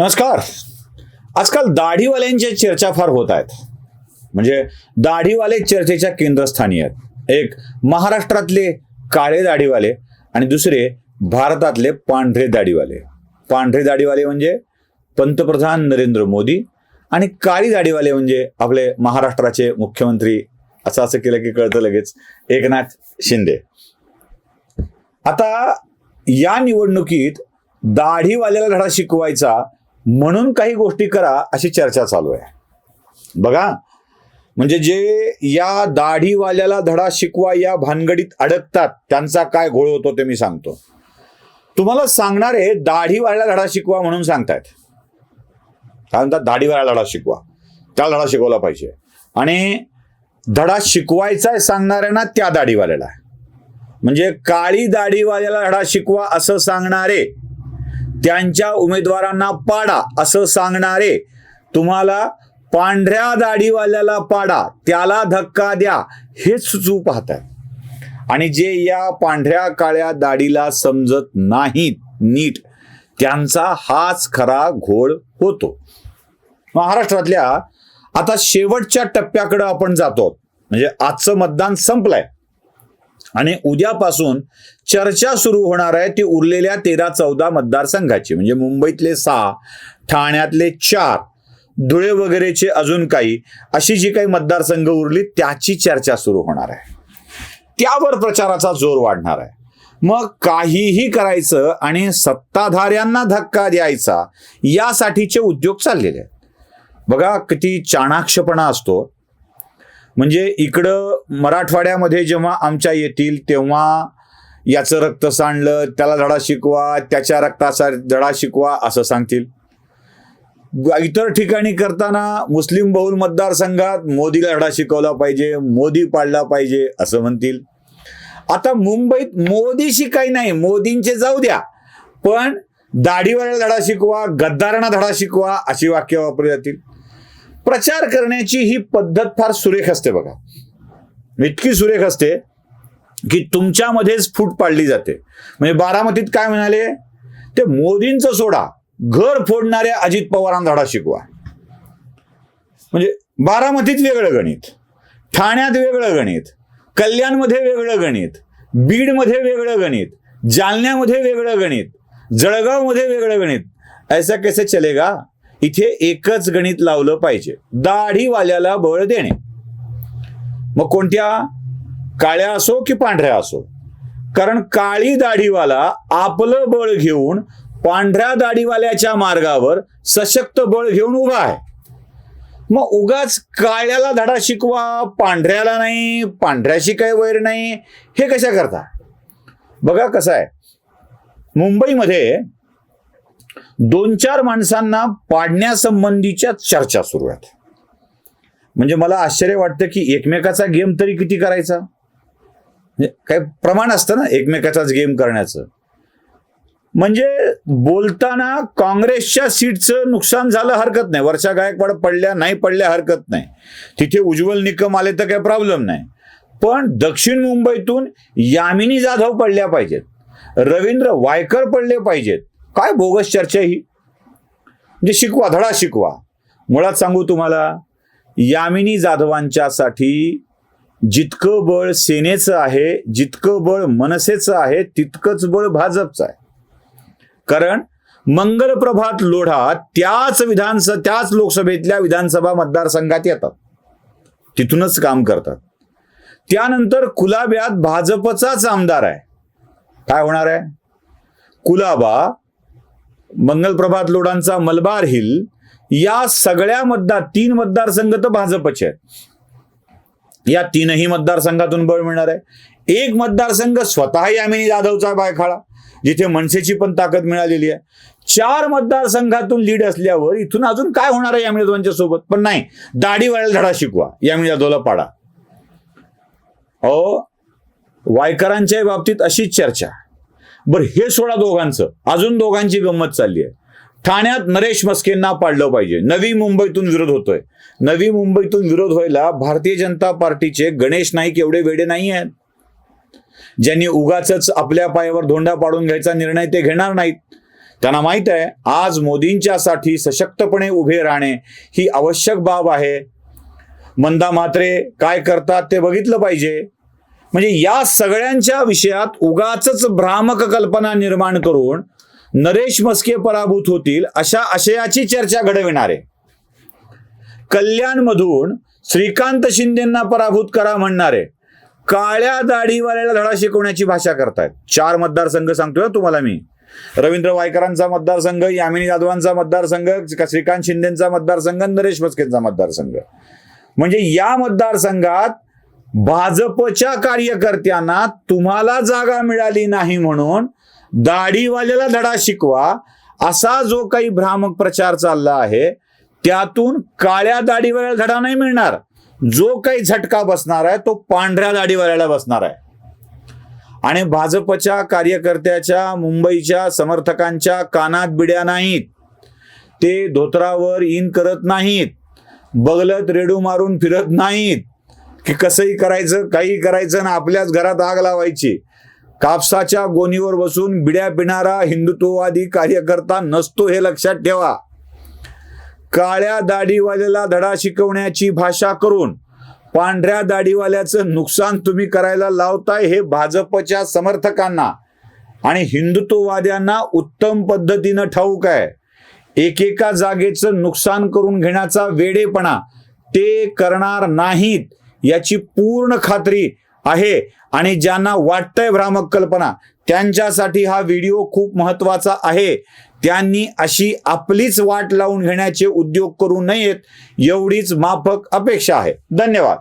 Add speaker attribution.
Speaker 1: नमस्कार. आजकाल दाढीवाल्यांच्या चर्चा फार होत आहेत. म्हणजे दाढीवाले चर्चेच्या केंद्रस्थानी आहेत. एक महाराष्ट्रातले काळे दाढीवाले आणि दुसरे भारतातले पांढरे दाढीवाले. पांढरे दाढीवाले म्हणजे पंतप्रधान नरेंद्र मोदी आणि काळी दाढीवाले म्हणजे आपले महाराष्ट्राचे मुख्यमंत्री. असं असं केलं की कळतं लगेच. एकनाथ शिंदे. आता या निवडणुकीत दाढीवाल्याला धडा शिकवायचा म्हणून काही गोष्टी करा अशी चर्चा चालू आहे. बघा म्हणजे जे या दाढीवाल्याला धडा शिकवा या भानगडीत अडकतात त्यांचा काय घोळ होतो ते मी सांगतो. तुम्हाला सांगणारे दाढीवाल्याला धडा शिकवा म्हणून सांगतायत. काय म्हणतात? दाढीवाल्याला धडा शिकवा. त्याला धडा शिकवला पाहिजे. आणि धडा शिकवायचा आहे सांगणाऱ्यांना त्या दाढीवाल्याला. आहे. म्हणजे काळी दाढीवाल्याला धडा शिकवा असं सांगणारे त्यांच्या उमेदवारांना पाडा असं सांगणारे तुम्हाला पांढऱ्या दाढीवाल्याला पाडा त्याला धक्का द्या हेच सुचवू पाहतात आणि जे या पांढऱ्या काळ्या दाढीला समजत नाहीत नीट त्यांचा हाच खरा घोळ होतो. महाराष्ट्रातल्या आता शेवटच्या टप्प्याकडे आपण जातो. म्हणजे आजचं मतदान संपलंय. आणि उद्यापासून चर्चा सुरू होणार आहे. ती उरलेल्या तेरा चौदा मतदारसंघाची. म्हणजे मुंबईतले सहा ठाण्यातले चार धुळे वगैरेचे अजून काही अशी जी काही मतदारसंघ उरली त्याची चर्चा सुरू होणार आहे. त्यावर प्रचाराचा जोर वाढणार आहे. मग काहीही करायचं आणि सत्ताधाऱ्यांना धक्का द्यायचा यासाठीचे उद्योग चाललेले आहेत. बघा किती चाणाक्षपणा असतो. म्हणजे इकडं मराठवाड्यामध्ये जेव्हा आमच्या येतील तेव्हा याचं रक्त सांडलं त्याला धडा शिकवा त्याच्या रक्ताचा धडा शिकवा असं सांगतील. इतर ठिकाणी करताना मुस्लिम बहुल मतदारसंघात मोदीला धडा शिकवला पाहिजे मोदी पाडला पाहिजे असं म्हणतील. आता मुंबईत मोदीशी काही नाही मोदींचे जाऊ द्या पण दाढीवाल्याला धडा शिकवा गद्दारांना धडा शिकवा अशी वाक्य वापरली जातील. प्रचार करण्याची ही पद्धत फार सुरेख असते बघा. इतकी सुरेख असते की तुमच्यामध्येच फूट पाडली जाते. म्हणजे बारामतीत काय म्हणाले? ते मोदींचं सोडा. घर फोडणाऱ्या अजित पवारांना धडा शिकवा. म्हणजे बारामतीत वेगळं गणित. ठाण्यात वेगळं गणित. कल्याणमध्ये वेगळं गणित. बीडमध्ये वेगळं गणित. जालन्यामध्ये वेगळं गणित. जळगावमध्ये वेगळं गणित. ऐसा कैसे चलेगा? इथे एकच गणित लावलं पाहिजे. दाढीवाल्याला बळ देणे. मग कोणत्या? काळ्या असो की पांढऱ्या असो. कारण काळी दाढीवाला आपलं बळ घेऊन पांढऱ्या दाढीवाल्याच्या मार्गावर सशक्त बळ घेऊन उभा आहे. मग उगाच काळ्याला धडा शिकवा पांढऱ्याला नाही पांढऱ्याशी काही वैर नाही. हे कशा करता? बघा कसं आहे. मुंबईमध्ये दोन चार माणसांना पाडण्यासंबंधीच्या चर्चा सुरू आहेत. म्हणजे मला आश्चर्य वाटतं की एकमेकाचा गेम तरी किती करायचा? म्हणजे काही प्रमाण असतं ना एकमेकाचाच गेम करण्याचं. म्हणजे बोलताना काँग्रेसच्या सीटचं नुकसान झालं हरकत नाही. वर्षा गायकवाड पडल्या नाही पडल्या हरकत नाही. तिथे उज्ज्वल निकम आले तर काही प्रॉब्लेम नाही. पण दक्षिण मुंबईतून यामिनी जाधव पडल्या पाहिजेत. रवींद्र वायकर पडले पाहिजेत. काय बोगस चर्चा ही? म्हणजे शिकवा धडा शिकवा. मुळात सांगू तुम्हाला यामिनी जाधवांच्यासाठी जितकं बळ सेनेचं आहे जितकं बळ मनसेचं आहे तितकंच बळ भाजपचं आहे. कारण मंगलप्रभात लोढा त्याच विधानसभा त्याच लोकसभेतल्या विधानसभा मतदारसंघात येतात. तिथूनच काम करतात. त्यानंतर कुलाब्यात भाजपचाच आमदार आहे. काय होणार आहे? कुलाबा मंगलप्रभात लोडांचा मलबार हिल या सगळ्या मतदार तीन मतदारसंघ तर भाजपचे आहेत. या तीनही मतदारसंघातून बळ मिळणार आहे. एक मतदारसंघ स्वतः यामिनी जाधवचा बायखाळा जिथे मनसेची पण ताकद मिळालेली आहे. चार मतदारसंघातून लीड असल्यावर इथून अजून काय होणार आहे यामिनी जाधवांच्या सोबत? पण नाही दाढी वाळायला धडा शिकवा यामिनी जाधवला पाडा. हो वायकरांच्या बाबतीत अशीच चर्चा. बरं हे सोडा दोघांचं. अजून दोघांची गंमत चालली आहे. ठाण्यात नरेश मस्केंना पाडलं पाहिजे. नवी मुंबईतून विरोध होतोय. नवी मुंबईतून विरोध व्हायला भारतीय जनता पार्टीचे गणेश नाईक एवढे वेडे नाही आहेत. ज्यांनी उगाच आपल्या पायावर धोंडा पाडून घ्यायचा निर्णय ते घेणार नाहीत. त्यांना माहीत आहे आज मोदींच्यासाठी सशक्तपणे उभे राहणे ही आवश्यक बाब आहे. मंदा मात्रे काय करतात ते बघितलं पाहिजे. म्हणजे या सगळ्यांच्या विषयात उगाच भ्रामक कल्पना निर्माण करून नरेश मस्के पराभूत होतील अशा आशयाची चर्चा घडविणारे. कल्याणमधून श्रीकांत शिंदेना पराभूत करा म्हणणारे काळ्या दाढीवाल्याला धडा शिकवण्याची भाषा करतायत. चार मतदारसंघ सांगतोय तुम्हाला मी. रवींद्र वायकरांचा मतदारसंघ यामिनी जाधवांचा मतदारसंघ श्रीकांत शिंदेचा मतदारसंघ नरेश मस्केंचा मतदारसंघ. म्हणजे या मतदारसंघात भाजपच्या कार्यकर्त्यांना तुम्हाला जागा मिळाली नाही म्हणून दाढीवाल्याला धडा शिकवा असा जो काही भ्रामक प्रचार चालला आहे त्यातून काळ्या दाढीवाल्याला धडा नाही मिळणार. जो काही झटका बसणार आहे तो पांढऱ्या दाढीवाल्याला बसणार आहे. आणि भाजपच्या कार्यकर्त्याच्या मुंबईच्या समर्थकांच्या कानात बिड्या नाहीत. ते धोत्रावर इन करत नाहीत. बगलत रेडू मारून फिरत नाहीत. की कसंही करायचं काही करायचं ना आपल्याच घरात आग लावायची. कापसाच्या गोणीवर बसून बिड्या पिणारा हिंदुत्ववादी कार्यकर्ता नसतो हे लक्षात ठेवा. काळ्या दाढीवाल्याला धडा शिकवण्याची भाषा करून पांढऱ्या दाढीवाल्याचं नुकसान तुम्ही करायला लावताय हे भाजपच्या समर्थकांना. आणि हिंदुत्ववाद्यांना उत्तम पद्धतीनं ठाऊक आहे. एकेका जागेचं नुकसान करून घेण्याचा वेडेपणा ते करणार नाहीत. याची पूर्ण खात्री आहे. आणि ज्यांना वाटतंय भ्रामक कल्पना त्यांच्यासाठी हा व्हिडिओ खूप महत्त्वाचा आहे. त्यांनी अशी आपलीच वाट लावून घेण्याचे उद्योग करू नयेत एवढीच माफक अपेक्षा आहे. धन्यवाद.